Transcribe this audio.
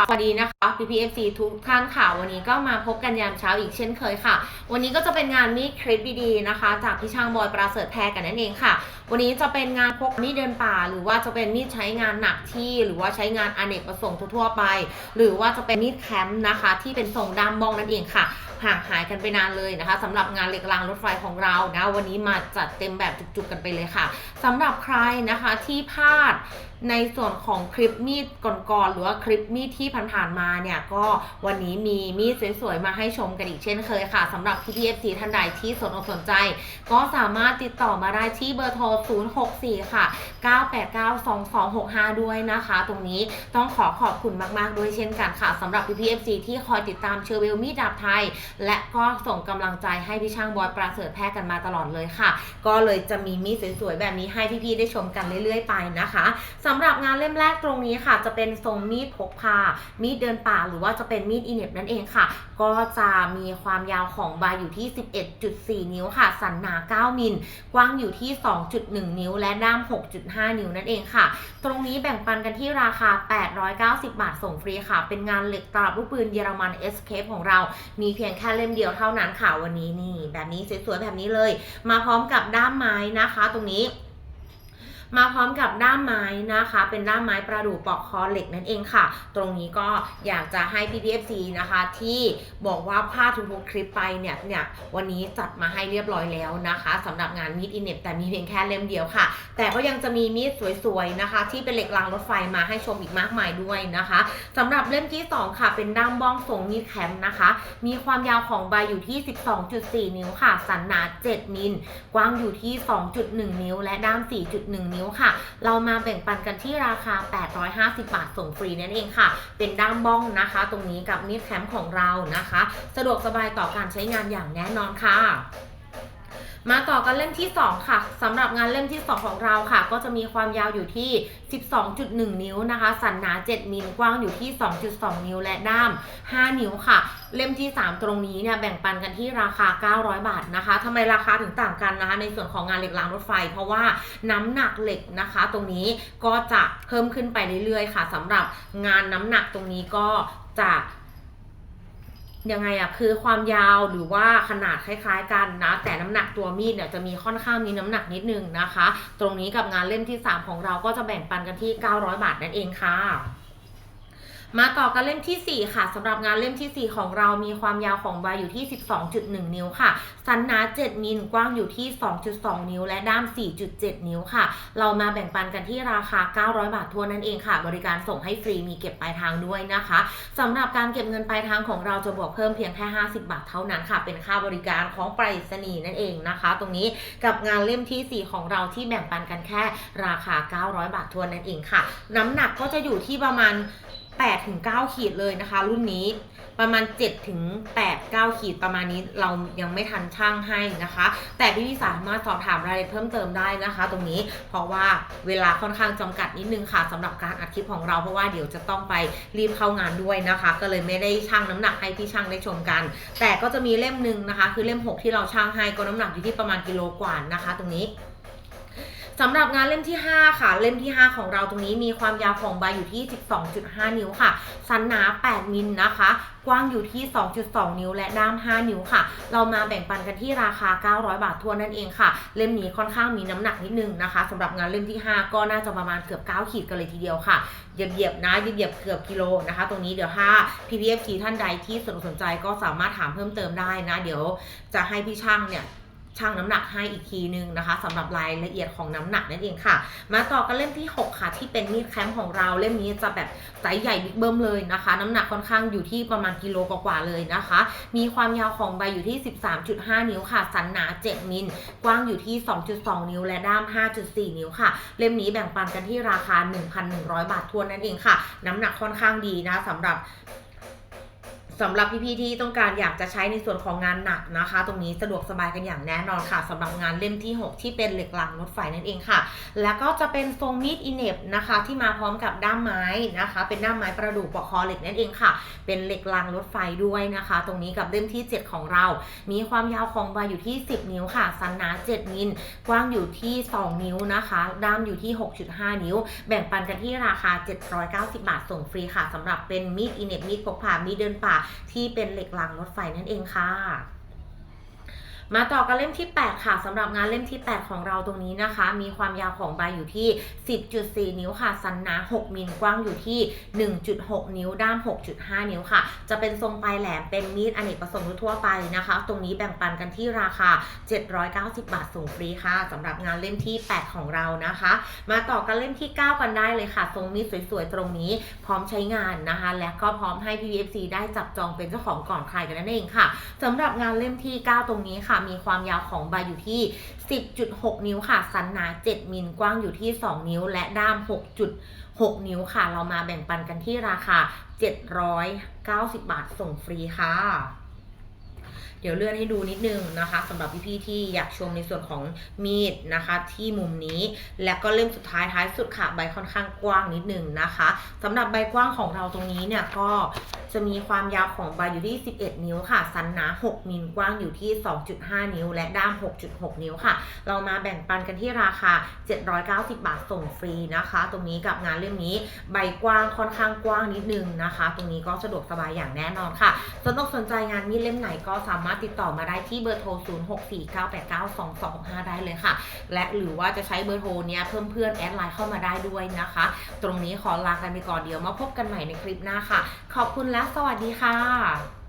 ค่ะสวัสดีนะคะ PPFC ทุกท่านค่ะ วันนี้ก็มาพบกันยามเช้าอีกเช่นเคยค่ะ วันนี้ก็จะเป็นงานมีดคลิปดีๆนะคะ จากพี่ช่างบอยประเสริฐแพรกันนั่นเองค่ะ วันนี้จะเป็นงานพกมีดเดินป่า หรือว่าจะเป็นมีดใช้งานหนักที่ หรือว่าใช้งานอเนกประสงค์ทั่วไป หรือว่าจะเป็นมีดแคมป์นะคะ ที่เป็นทรงดามบองนั่นเองค่ะห่างหายกันไปนานเลยนะคะสำหรับงานเหล็กรางรถไฟของเรานะวันนี้มาจัดเต็มแบบจุกๆกันไปเลยค่ะสำหรับใครนะคะที่พลาด ในส่วนของคลิปมีดก่อนๆหรือว่าคลิปมีดที่ผ่านๆมาเนี่ย ก็วันนี้มีมีดสวยๆมาให้ชมกันอีกเช่นเคยค่ะสำหรับ PTFC ท่านใดที่สนอกสนใจ ก็สามารถติดต่อมาได้ที่เบอร์โทร 064 ค่ะ 9892265 ด้วยนะคะ ตรงนี้ต้องขอขอบคุณมากๆด้วยเช่นกันค่ะสำหรับ PPFC ที่คอยติดตามเชอร์เวลมีดดาบไทย และก็ส่งกำลังใจให้พี่ช่างบอยประเสริฐแพทย์กันมาตลอดเลยค่ะ ก็เลยจะมีมีดสวยๆแบบนี้ให้พี่ๆได้ชมกันเรื่อยๆ ไปนะคะสำหรับงานเล่มแรกตรงนี้ค่ะ จะเป็นทรงมีดพกพา มีดเดินป่าหรือว่าจะเป็นมีดอินเน็บนั่นเองค่ะ ก็จะมีความยาวของใบอยู่ที่ 11.4 นิ้วค่ะ สันหนา 9 มิล กว้างอยู่ที่ 2.1 นิ้ว และด้าม 6.5 นิ้วนั่นเองค่ะ ตรงนี้แบ่งปันกันที่ราคา 890 บาทส่งฟรีค่ะ เป็นงานเหล็กตลับลูกปืนเยอรมัน Escape ของเรา มีเพียงแค่เล่มเดียวเท่านั้นค่ะวันนี้นี่ แบบนี้สวยๆแบบนี้เลย มาพร้อมกับด้ามไม้นะคะ ตรงนี้ มาพร้อมกับด้ามไม้นะคะ เป็นด้ามไม้ประดู่ปอกคอเหล็กนั่นเองค่ะ ตรงนี้ก็อยากจะให้ PPFC นะคะ ที่บอกว่าพลาดทุกๆคลิปไปเนี่ยเนี่ยวันนี้จัดมาให้เรียบร้อยแล้วนะคะสำหรับงานมีดอินเน็ตแต่มีเพียงแค่เล่มเดียวค่ะ แต่ก็ยังจะมีมีดสวยๆนะคะ ที่เป็นเหล็กรางรถไฟมาให้ชมอีกมากมายด้วยนะคะสำหรับเล่มที่ 2 ค่ะ เป็นด้ามบ้องทรงมีดแคมป์นะคะ มีความยาวของใบอยู่ที่ 12.4 นิ้วค่ะ สันหนา 7 มิล กว้างอยู่ที่ 2.1 นิ้ว และด้าม 4.1 นิ้วค่ะ เรามาแบ่งปันกันที่ราคา 850 บาทส่งฟรีนั่นเองค่ะ เป็นด้ามบ้องนะคะ ตรงนี้กับมีดแคมป์ของเรานะคะ สะดวกสบายต่อการใช้งานอย่างแน่นอนค่ะ มาต่อกันเล่มที่ 2 ค่ะสำหรับงานเล่มที่ 2 ของเราค่ะ ก็จะมีความยาวอยู่ที่ 12.1 นิ้วนะคะ สันหนา 7 มิลกว้างอยู่ที่ 2.2 นิ้วและด้าม 5 นิ้วค่ะ เล่มที่ 3 ตรงนี้เนี่ยแบ่งปันกันที่ราคา 900 บาทนะคะทำไมราคาถึงต่างกันนะคะ ในส่วนของงานเหล็กรางรถไฟ เพราะว่าน้ำหนักเหล็กนะคะ ตรงนี้ก็จะเพิ่มขึ้นไปเรื่อยๆ ค่ะสำหรับงานน้ำหนักตรงนี้ก็จะ ยังไงอะคือความยาวหรือว่าขนาดคล้ายๆกันนะ แต่น้ำหนักตัวมีดเนี่ยจะมีค่อนข้างมีน้ำหนักนิดนึงนะคะ ตรงนี้กับงานเล่มที่ 3 ของเราก็จะแบ่งปันกันที่ 900 บาทนั่นเองค่ะ มาต่อกันเล่มทีสี่ 4 ค่ะสำหรับงานเล่มทีสี่ 4 ของเรามีความยาวของใบอยู่ที่ 12.1 นิ้วค่ะ สันหนา 7 มิลกว้างอยู่ที่ 2.2 นิ้ว และด้าม 4.7 นิ้วค่ะ เรามาแบ่งปันกันที่ราคา 900 บาททวนนั่นเองค่ะ บริการส่งให้ฟรีมีเก็บปลายทางด้วยนะคะสำหรับการเก็บเงินปลายทางของเราจะบวกเพิ่มเพียงแค่ 50 บาทเท่านั้นค่ะ เป็นค่าบริการของไปรษณีย์นั่นเองนะคะ ตรงนี้กับงานเล่มทีสี่4 ของเราที่แบ่งปันกันแค่ราคา 900 บาททวนนั่นเองค่ะ น้ำหนักก็จะอยู่ที่ประมาณ 8ถึง9ขีดเลยนะคะ รุ่นนี้ประมาณ7ถึง8 9 ขีดประมาณนี้เรายังไม่ทันช่างให้นะคะ แต่พี่พี่สามารถสอบถามรายละเอียดเพิ่มเติมได้นะคะ ตรงนี้เพราะว่าเวลาค่อนข้างจำกัดนิดนึงค่ะสำหรับการอัดคลิปของเราเพราะว่าเดี๋ยวจะต้องไปรีบเข้างานด้วยนะคะ ก็เลยไม่ได้ชั่งน้ำหนักให้พี่ช่างได้ชมกัน แต่ก็จะมีเล่มหนึ่งนะคะ คือเล่ม 6 ที่เราช่างให้ก็น้ำหนักอยู่ที่ประมาณกิโลกว่านะคะ ตรงนี้ สำหรับงานเล่มที่ 5 ค่ะ เล่มที่ 5 ของเราตรงนี้มีความยาวของใบอยู่ที่ 12.5 นิ้วค่ะ สันหนา 8 มิลนะคะ กว้างอยู่ที่ 2.2 นิ้วและด้าม 5 นิ้วค่ะ เรามาแบ่งปันกันที่ราคา 900 บาททวนนั่นเองค่ะ เล่มนี้ค่อนข้างมีน้ำหนักนิดนึงนะคะสำหรับงานเล่มที่ 5 ก็น่าจะประมาณเกือบ 9 ขีดกันเลยทีเดียวค่ะเหยียบๆนะเหยียบๆเกือบกิโลนะคะ ตรงนี้เดี๋ยวถ้า PPFC ท่านใดที่สนสนใจก็สามารถถามเพิ่มเติมได้นะ เดี๋ยวจะให้พี่ช่างเนี่ย ชั่งน้ำหนักให้อีกทีนึงนะคะสำหรับรายละเอียดของน้ำหนักนั่นเองค่ะ มาต่อกันเล่มที่ 6 ค่ะ ที่เป็นมีดแคมป์ของเราเล่มนี้จะแบบไซส์ใหญ่บิ๊กเบิ้มเลยนะคะ น้ำหนักค่อนข้างอยู่ที่ประมาณกิโลกว่าๆเลยนะคะ มีความยาวของใบอยู่ที่ 13.5 นิ้วค่ะ สันหนา 7 มิลกว้างอยู่ที่ 2.2 นิ้ว และด้าม 5.4 นิ้วค่ะ เล่มนี้แบ่งปันกันที่ราคา 1,100 บาททวนนั่นเองค่ะ น้ำหนักค่อนข้างดีนะสำหรับ สำหรับพี่ๆที่ต้องการอยากจะใช้ในส่วนของงานหนักนะคะ ตรงนี้สะดวกสบายกันอย่างแน่นอนค่ะสำหรับงานเล่มที่ 6 ที่เป็นเหล็กรางรถไฟนั่นเองค่ะ แล้วก็จะเป็นทรงมีดอินเนบนะคะ ที่มาพร้อมกับด้ามไม้นะคะ เป็นด้ามไม้ประดู่ปอกคอเหล็กนั่นเองค่ะ เป็นเหล็กรางรถไฟด้วยนะคะ ตรงนี้กับเล่มที่ 7 ของเรา มีความยาวของใบอยู่ที่ 10 นิ้วค่ะสันหนา 7 มิลกว้างอยู่ที่ 2 นิ้วนะคะ ด้ามอยู่ที่ 6.5 นิ้ว แบ่งปันกันที่ราคา 790 บาทส่งฟรีค่ะสำหรับเป็นมีดอินเนบมีดพกพามีดเดินป่าที่เป็นเหล็กรางรถไฟนั่นเองค่ะ มาต่อกันเล่มที่ 8 ค่ะสำหรับงานเล่มที่ 8 ของเราตรงนี้นะคะ มีความยาวของใบอยู่ที่ 10.4 นิ้วค่ะสันหนา 6มิลกว้างอยู่ที่ 1.6 นิ้วด้าม 6.5 นิ้วค่ะ จะเป็นทรงปลายแหลมเป็นมีดอเนกประสงค์ทั่วไปนะคะ ตรงนี้แบ่งปันกันที่ราคา 790 บาทส่งฟรีค่ะสำหรับงานเล่มที่ 8 ของเรานะคะ มาต่อกันเล่มที่ 9 กันได้เลยค่ะ ทรงมีดสวยๆตรงนี้ พร้อมใช้งานนะคะ และก็พร้อมให้ PVFC ได้จับจองเป็นเจ้าของก่อนใครกันนั่นเองค่ะสำหรับงานเล่มที่ 9 ตรงนี้ค่ะมีความยาวของใบอยู่ที่ 10.6 นิ้วค่ะ สันหนา 7 มิลกว้างอยู่ที่ 2 นิ้ว และด้าม 6.6 นิ้วค่ะ เรามาแบ่งปันกันที่ราคา 790 บาทส่งฟรีค่ะเดี๋ยวเลื่อนให้ดูนิดนึงนะคะสำหรับพี่ๆที่อยากชมในส่วนของมีดนะคะ ที่มุมนี้ และก็เล่มสุดท้ายท้ายสุดค่ะใบค่อนข้างกว้างนิดนึงนะคะสำหรับใบกว้างของเราตรงนี้เนี่ยก็ จะมีความยาวของใบอยู่ที่ 11 นิ้วค่ะ สันหนา 6 มิลกว้างอยู่ที่ 2.5 นิ้ว และด้าม 6.6 นิ้วค่ะ เรามาแบ่งปันกันที่ราคา 790 บาทส่งฟรีนะคะ ตรงนี้กับงานเล่มนี้ใบกว้างค่อนข้างกว้างนิดนึงนะคะ ตรงนี้ก็สะดวกสบายอย่างแน่นอนค่ะสนอกสนใจงานมีดเล่มไหนก็สามารถติดต่อมาได้ที่เบอร์โทร 0649892225ได้เลยค่ะ และหรือว่าจะใช้เบอร์โทรเนี้ยเพิ่มเพื่อนแอดไลน์เข้ามาได้ด้วยนะคะ ตรงนี้ขอลากันไปก่อนเดี๋ยวมาพบกันใหม่ในคลิปหน้าค่ะ ขอบคุณและสวัสดีค่ะ